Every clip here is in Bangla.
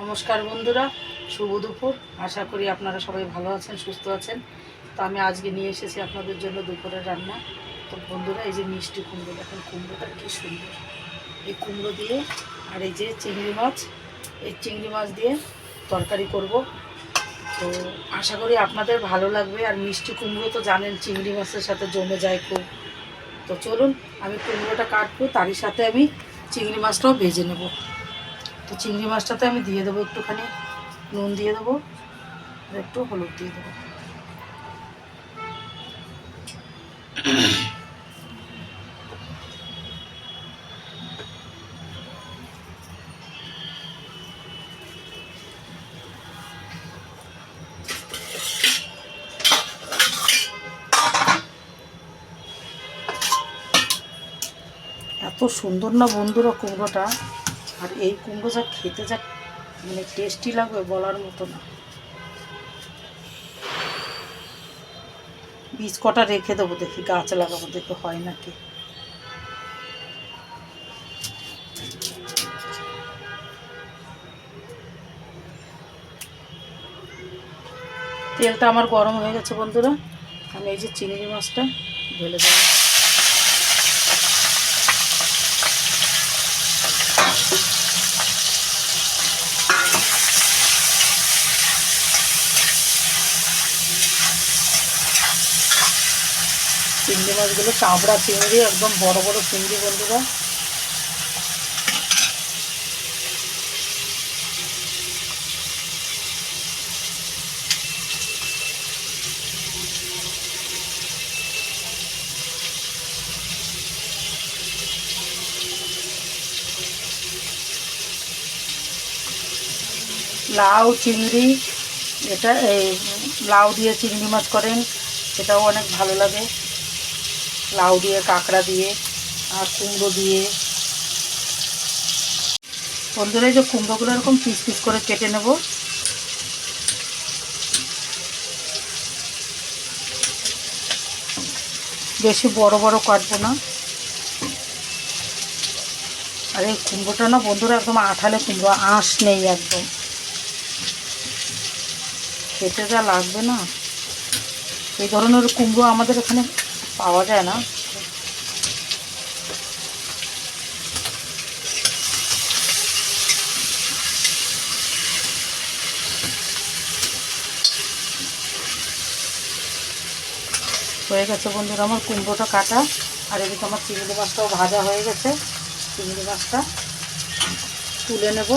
নমস্কার বন্ধুরা, শুভ দুপুর। আশা করি আপনারা সবাই ভালো আছেন, সুস্থ আছেন। তো আমি আজকে নিয়ে এসেছি আপনাদের জন্য দুপুরের রান্না। তো বন্ধুরা, এই যে মিষ্টি কুমড়ো, দেখেন কুমড়োটা কী সুন্দর। এই কুমড়ো দিয়ে আর এই যে চিংড়ি মাছ, এই চিংড়ি মাছ দিয়ে তরকারি করব। তো আশা করি আপনাদের ভালো লাগবে। আর মিষ্টি কুমড়ো তো জানেন, চিংড়ি মাছের সাথে জমে যায় খুব। তো চলুন, আমি কুমড়োটা কাটবো, তারই সাথে আমি চিংড়ি মাছটাও ভেজে নেব। তো চিংড়ি মাছটাতে আমি দিয়ে দেবো একটুখানি, নুন দিয়ে দেবো, আর একটু হলুদ দিয়ে দেবো। এত সুন্দর না বন্ধুরা কুমড়োটা? আর এই কুমড়ো যা খেতে যা মানে টেস্টি লাগবে বলার মতো না। বীজ কটা রেখে দেবো দেখি, গাছ লাগাবো, দেখি হয় নাকি। তেলটা আমার গরম হয়ে গেছে বন্ধুরা, আমি এই যে চিংড়ি মাছটা ঢেলে দেবো। চিংড়ি মাছগুলো, চাবড়া চিংড়ি, একদম বড় বড় চিংড়ি বন্ধুরা। লাউ, চিংড়ি, এটা এই লাউ দিয়ে চিংড়ি মাছ করেন সেটাও অনেক ভালো লাগে। লাউ দিয়ে, কাঁকড়া দিয়ে আর কুমড়ো দিয়ে। বন্ধুরা, এই যে কুমড়োগুলো এরকম পিস পিস করে কেটে নেব। বেশি বড় বড় কাটবো না। আর এই কুমড়োটা না, বন্ধুরা, একদম আঠালে কুমড়ো, আঁশ নেই একদম। খেতে যা লাগবে না। এই ধরনের কুমড়ো আমাদের এখানে পাওয়া যায় না। হয়ে গেছে বন্ধুরা আমার কুমড়োটা কাটা। আর এদিকে আমার চিংড়ি মাছটাও ভাজা হয়ে গেছে। চিংড়ি মাছটা তুলে নেব।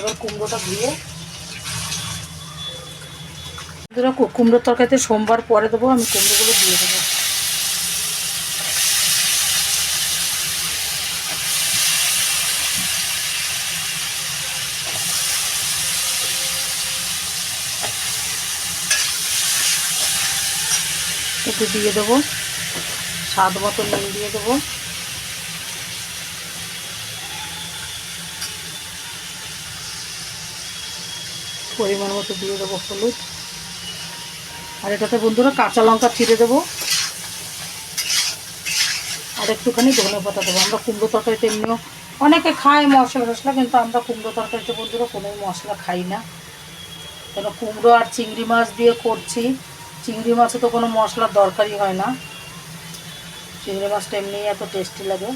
এবার কুমড়োটা ধুয়ে বন্ধুরা কুমড়োর তরকারিতে সোমবার পরে দেবো, আমি কুমড়োগুলো দিয়ে দেবো। একটু দিয়ে দেবো, স্বাদ মতো নুন দিয়ে দেবো। পরিমাণ মতো দিয়ে দেবো হলুদ। আর এটাতে বন্ধুরা কাঁচা লঙ্কা চিড়ে দেবো। আর একটুখানি ধনে পাতা দেবো। আমরা কুমড়ো তরকারিতে এমনিও অনেকে খায় মশলা টশলা, কিন্তু আমরা কুমড়ো তরকারিতে বন্ধুরা কোনো মশলা খাই না। কেন কুমড়ো আর চিংড়ি মাছ দিয়ে করছি। চিংড়ি মাছে তো কোনো মশলার দরকারই হয় না। চিংড়ি মাছটা এমনিই এত টেস্টি লাগে।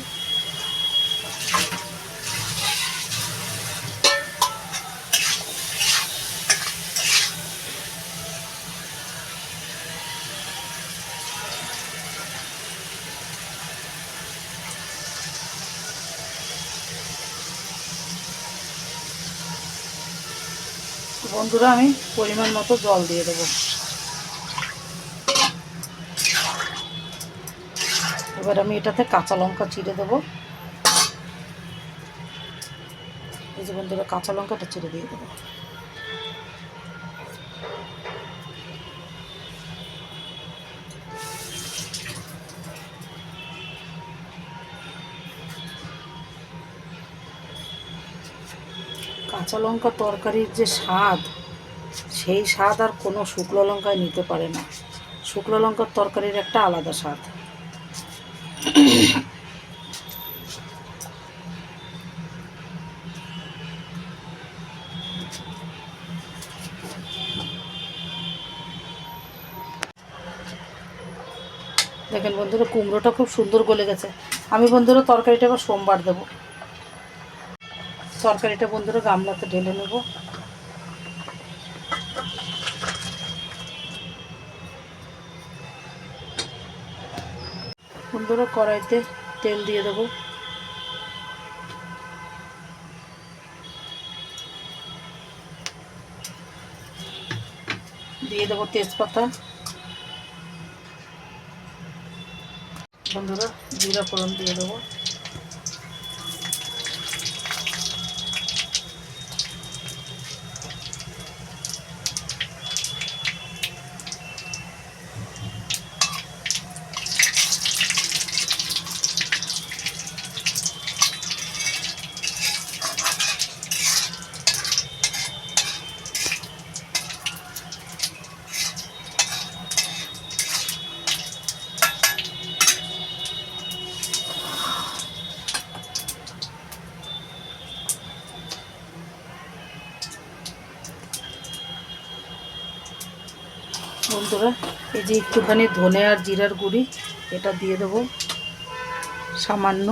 বন্ধুরা, আমি পরিমাণ মতো জল দিয়ে দেবো। এবার আমি এটাতে কাঁচা লঙ্কা চিড়ে দেবো। এই যে বন্ধুরা, কাঁচা লঙ্কাটা চিড়ে দিয়ে দেবো। কাঁচা লঙ্কা তরকারির যে স্বাদ, সেই স্বাদ আর কোনো শুকনো লঙ্কায় নিতে পারে না। শুকনো লঙ্কার তরকারির একটা আলাদা স্বাদ। দেখেন বন্ধুরা, কুমড়োটা খুব সুন্দর গলে গেছে। আমি বন্ধুরা, তরকারিটা আবার সোমবার দেবো। তরকারিটা বন্ধুরা গামলাতে ঢেলে নেব। বন্ধুরা কড়াইতে তেল দিয়ে দেবো। দিয়ে দেবো তেজপাতা। বন্ধুরা জিরা ফোড়ন দিয়ে দেবো। বন্ধুরা, এই যে একটুখানি ধনে আর জিরার গুঁড়ি, এটা দিয়ে দেবো। সামান্য।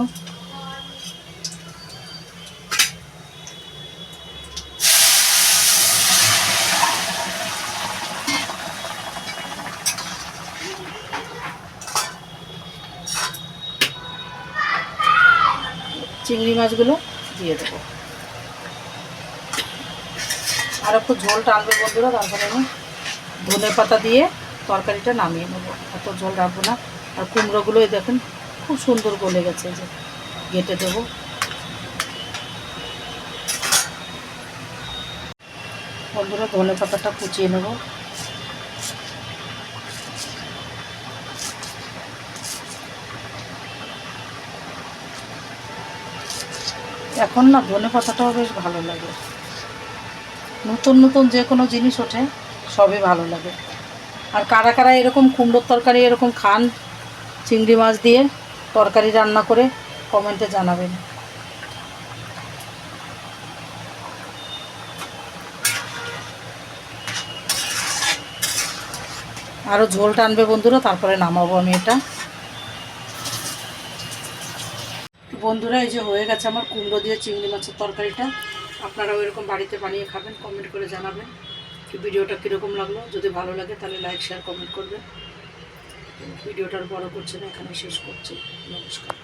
চিংড়ি মাছগুলো দিয়ে দেবো। আর একটু ঝোল টানবে বন্ধুরা, তারপরে আমি ধনে পাতা দিয়ে তরকারিটা নামিয়ে নেব। এত ঝোল রাখব না। আর কুমড়োগুলোই দেখেন, খুব সুন্দর গলে গেছে যে। গেটে দেবো। বন্ধুরা, ধনে পাতাটা কুচিয়ে নেব। এখন না ধনে পাতাটাও বেশ ভালো লাগে। নতুন নতুন যে কোনো জিনিস ওঠে। সবই ভালো লাগে। আর কারা কারা এরকম কুমড়োর তরকারি, এরকম খান চিংড়ি মাছ দিয়ে তরকারি রান্না করে কমেন্টে জানাবেন। আরও ঝোল টানবে বন্ধুরা, তারপরে নামাবো আমি এটা। বন্ধুরা, এই যে হয়ে গেছে আমার কুমড়ো দিয়ে চিংড়ি মাছের তরকারিটা। আপনারাও এরকম বাড়িতে বানিয়ে খাবেন, কমেন্ট করে জানাবেন। ভিডিওটা কীরকম লাগল? যদি ভালো লাগে তাহলে লাইক শেয়ার কমেন্ট করবে ভিডিওটার বড় করছে না এখানে শেষ করছি। নমস্কার।